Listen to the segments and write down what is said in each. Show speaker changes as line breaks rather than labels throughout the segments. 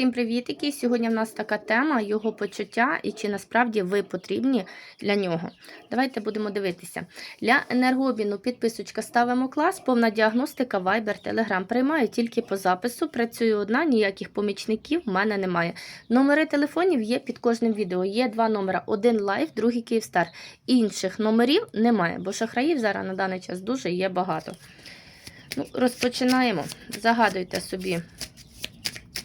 Всім привітики! Сьогодні в нас така тема його почуття і чи насправді ви потрібні для нього. Давайте будемо дивитися. Для енергообміну підписочка ставимо клас, повна діагностика, Viber, Telegram. Приймаю тільки по запису. Працюю одна, ніяких помічників в мене немає. Номери телефонів є під кожним відео. Є два номера: один лайф, другий Київстар. Інших номерів немає, бо шахраїв зараз на даний час дуже є багато. Ну, Розпочинаємо. Загадуйте собі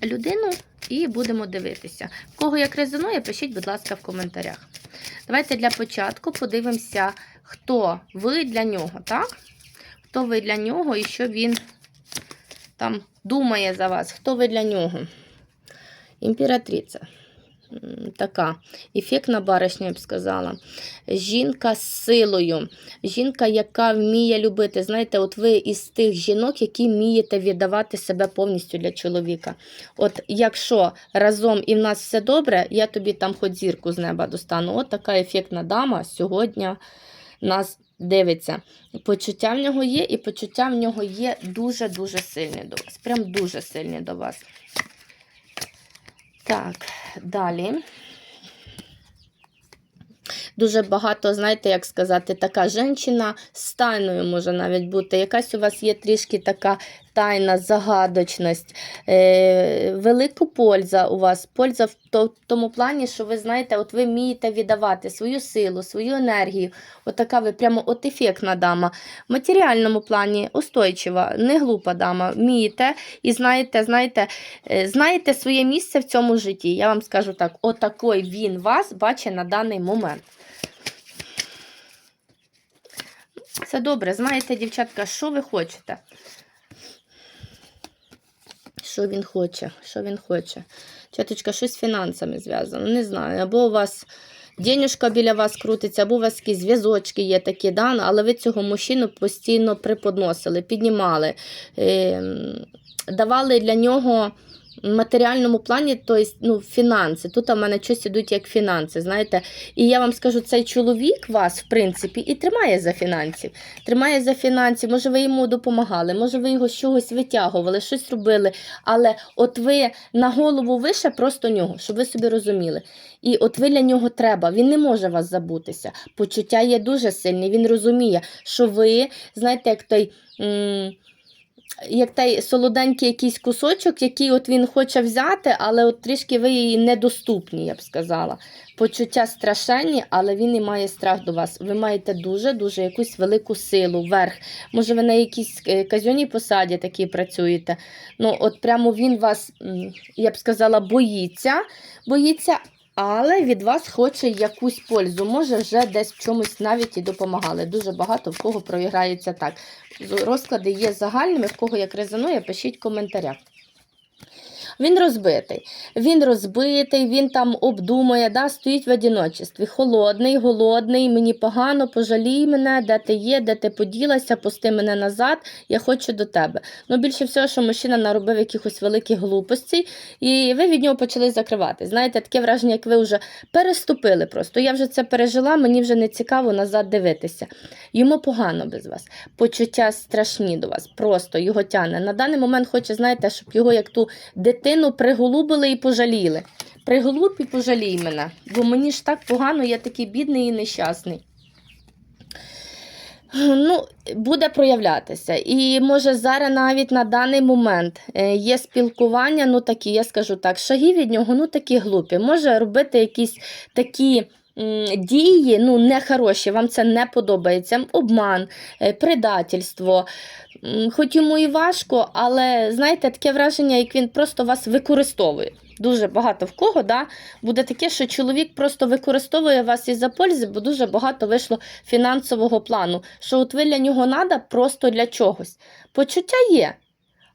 людину і будемо дивитися. Кого як резонує, пишіть, будь ласка, в коментарях. Давайте для початку подивимося, хто ви для нього, так? Хто ви для нього і що він там думає за вас, хто ви для нього. Імператриця. Така ефектна баришня, я б сказала. Жінка з силою. Жінка, яка вміє любити. Знаєте, от ви із тих жінок, які вмієте віддавати себе повністю для чоловіка. От якщо разом і в нас все добре, я тобі там хоч зірку з неба достану. От така ефектна дама сьогодні нас дивиться. Почуття в нього є, і почуття в нього є дуже-дуже сильні до вас. Прям дуже сильні до вас. Так, далі. Дуже багато, знаєте, як сказати, така жінка з тайною може навіть бути. Якась у вас є трішки така тайна, загадочність, е, велика польза у вас. Польза в тому плані, що ви знаєте, от ви вмієте віддавати свою силу, свою енергію. Отака ви прямо от ефектна дама. В матеріальному плані устойчива, не глупа дама. Вмієте і знаєте, знаєте, е, знаєте своє місце в цьому житті. Я вам скажу так: отакой він вас бачить на даний момент. Це добре, знаєте, дівчатка, що ви хочете? Що він хоче? Що він хоче? Чаточка, щось з фінансами зв'язано, не знаю. Або у вас денежка біля вас крутиться, або у вас якісь зв'язочки є такі, да? але ви цього мужчину постійно приподносили, піднімали, е, давали для нього матеріальному плані, тобто, ну, фінанси. Тут у мене щось ідуть як фінанси, знаєте. І я вам скажу, цей чоловік вас, в принципі, і тримає за фінансів. Тримає за фінансів, може, ви йому допомагали, може, ви його з чогось витягували, щось робили. Але от ви на голову вище просто нього, щоб ви собі розуміли. І от ви для нього треба, він не може вас забутися. Почуття є дуже сильне, він розуміє, що ви, знаєте, як той. Як той солоденький якийсь кусочок, який от він хоче взяти, але от трішки ви її недоступні, я б сказала. Почуття страшенні, але він не має страх до вас. Ви маєте дуже-дуже якусь велику силу, верх. Може, ви на якійсь е, казьоній посаді такі працюєте. Ну, от прямо він вас, я б сказала, боїться, боїться, але від вас хоче якусь пользу. Може, вже десь в чомусь навіть і допомагали. Дуже багато в кого проіграється так. Розклади є загальними, в кого як резонує, пишіть в коментарях. Він розбитий. Він розбитий, він там обдумує, да, стоїть в одиночестві. Холодний, голодний, мені погано, пожалій мене, де ти є, де ти поділася, пусти мене назад, я хочу до тебе. Ну, більше всього, що мужчина наробив якихось великих глупостей, і ви від нього почали закривати. Знаєте, таке враження, як ви вже переступили просто. Я вже це пережила, мені вже не цікаво назад дивитися. Йому погано без вас. Почуття страшні до вас. Просто його тяне. На даний момент хоче, знаєте, щоб його як ту дитину приголубили і пожаліли. Приголуб і пожалій мене, бо мені ж так погано, я такий бідний і нещасний. Ну, буде проявлятися. І може зараз навіть на даний момент е, є спілкування, ну такі, я скажу так, шаги від нього, ну такі глупі. Може робити якісь такі. Дії ну, нехороші, вам це не подобається. Обман, е, предательство. Хоч йому і важко, але знаєте, таке враження, як він просто вас використовує. Дуже багато в кого да, буде таке, що чоловік просто використовує вас із-за пользи, бо дуже багато вийшло фінансового плану. Що от ви для нього треба просто для чогось. Почуття є,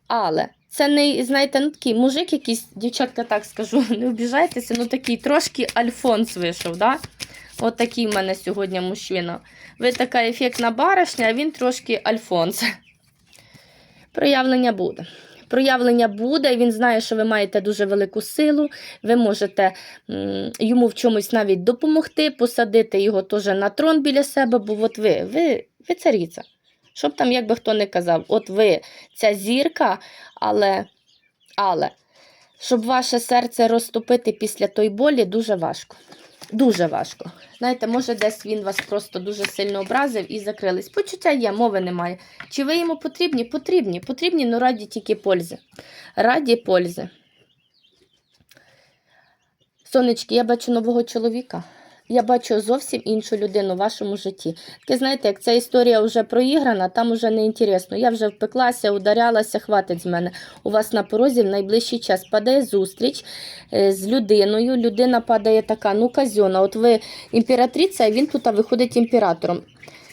але це не, знаєте, ну такий мужик якийсь, дівчатка так скажу, не обіжайтеся, ну такий трошки альфонс вийшов. да? От такий в мене сьогодні мужчина. Ви така ефектна баришня, а він трошки альфонс. Проявлення буде. Проявлення буде, він знає, що ви маєте дуже велику силу, ви можете йому в чомусь навіть допомогти, посадити його теж на трон біля себе, бо от ви, ви, ви цариця. Щоб там, як би хто не казав, от ви ця зірка, але, але щоб ваше серце розтопити після той болі, дуже важко. Дуже важко. Знаєте, може, десь він вас просто дуже сильно образив і закрились. Почуття є, мови немає. Чи ви йому потрібні? Потрібні. Потрібні, але раді тільки пользи. Раді пользи. Сонечки, я бачу нового чоловіка. Я бачу зовсім іншу людину в вашому житті. Таке, знаєте, як ця історія вже проіграна, там вже не інтересно. Я вже впеклася, ударялася, хватить з мене. У вас на порозі в найближчий час падає зустріч е, з людиною. Людина падає така, ну казьона. От ви імператриця, а він тут виходить імператором.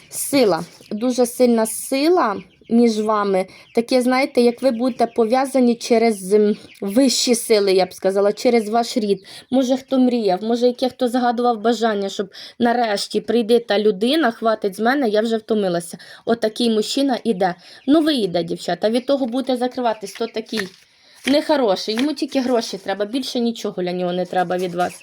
Сила, дуже сильна сила між вами. Таке, знаєте, як ви будете пов'язані через м, вищі сили, я б сказала, через ваш рід. Може, хто мріяв, може, яке хто загадував бажання, щоб нарешті прийде та людина, хватить з мене, я вже втомилася. Отакий мужчина іде. Ну, ви іде, дівчата. Від того будете закриватись, то такий нехороший. Йому тільки гроші треба, більше нічого для нього не треба від вас.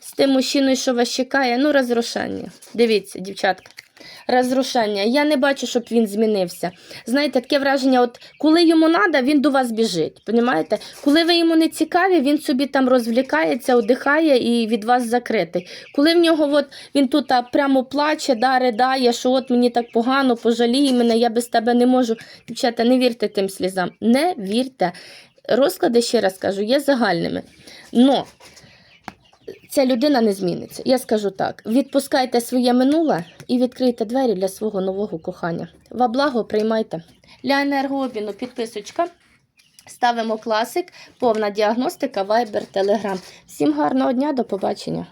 З тим мужчиною, що вас чекає, ну, розрушення. Дивіться, дівчатка. Розрушення. Я не бачу, щоб він змінився. Знаєте, таке враження, от коли йому треба, він до вас біжить. Понімаєте? Коли ви йому не цікаві, він собі там розвлікається, одихає і від вас закритий. Коли в нього от, він тут а, прямо плаче, да, ридає, що от мені так погано, пожалій мене, я без тебе не можу. Дівчата, не вірте тим слізам. Не вірте. Розклади, ще раз кажу, є загальними. Но ця людина не зміниться. Я скажу так: відпускайте своє минуле і відкрийте двері для свого нового кохання. Ва благо приймайте. Для енергообміну підписочка. Ставимо класик, повна діагностика, вайбер, телеграм. Всім гарного дня, до побачення.